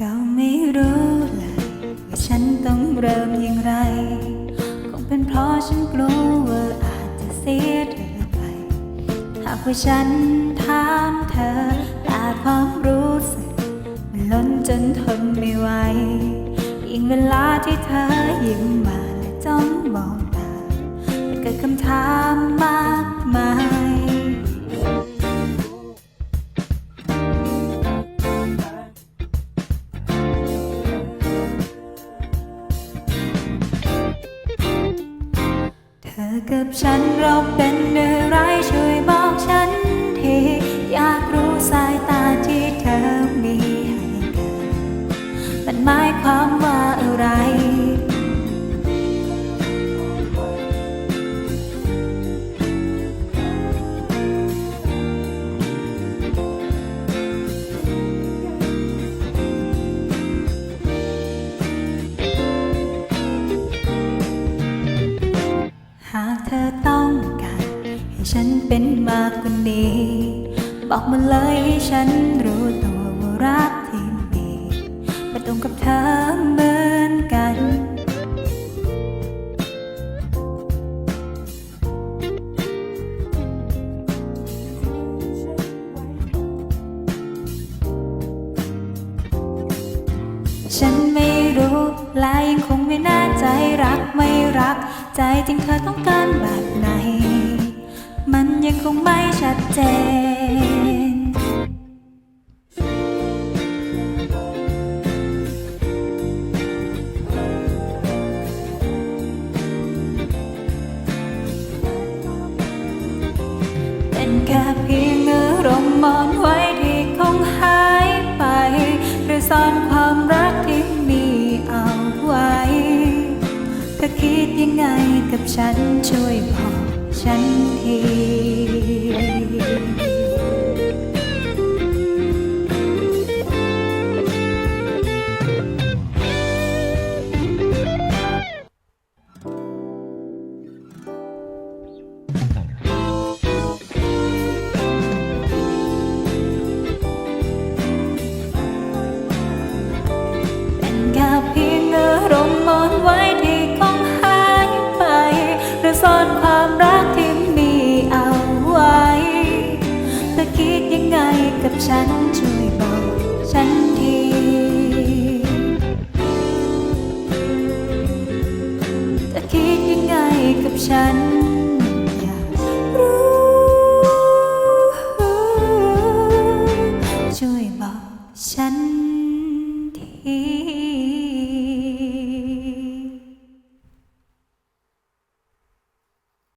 ก็ไม่รู้แหละว่าฉันต้องเริ่มอย่างไร คงเป็นเพราะฉันกลัวว่าอาจจะเสียเธอไป หากว่าฉันถามเธอแต่ความรู้สึกมันล้นจนทนไม่ไหวยิ่งเวลาที่เธอ กับฉันเราเป็นอะไรช่วยบอ ให้ฉันเป็นมากกว่านี้ บอกมาเลยให้ฉันรู้ตัวว่ารักที่มีมาตรงกับเธอเหมือนกัน ฉันไม่รู้และยังคงไม่แน่ใจรักไม่รัก ใจจริงเธอต้องการแบบไหน ยังคงไม่ชัดเจน เป็นแค่เพียงอารมณ์มอนไว้ที่คงหายไป หรือซ่อนความรักที่มีเอาไว้เธอคิดยังไงกับฉันช่วยบอก ฉันทีเป็นแค่เพียงอารมนไว้ที่คงหายไปหรือซ่อนความรัก คิดยังไงกับฉันช่วยบอกฉันทีเธอคิดยังไงกับฉัน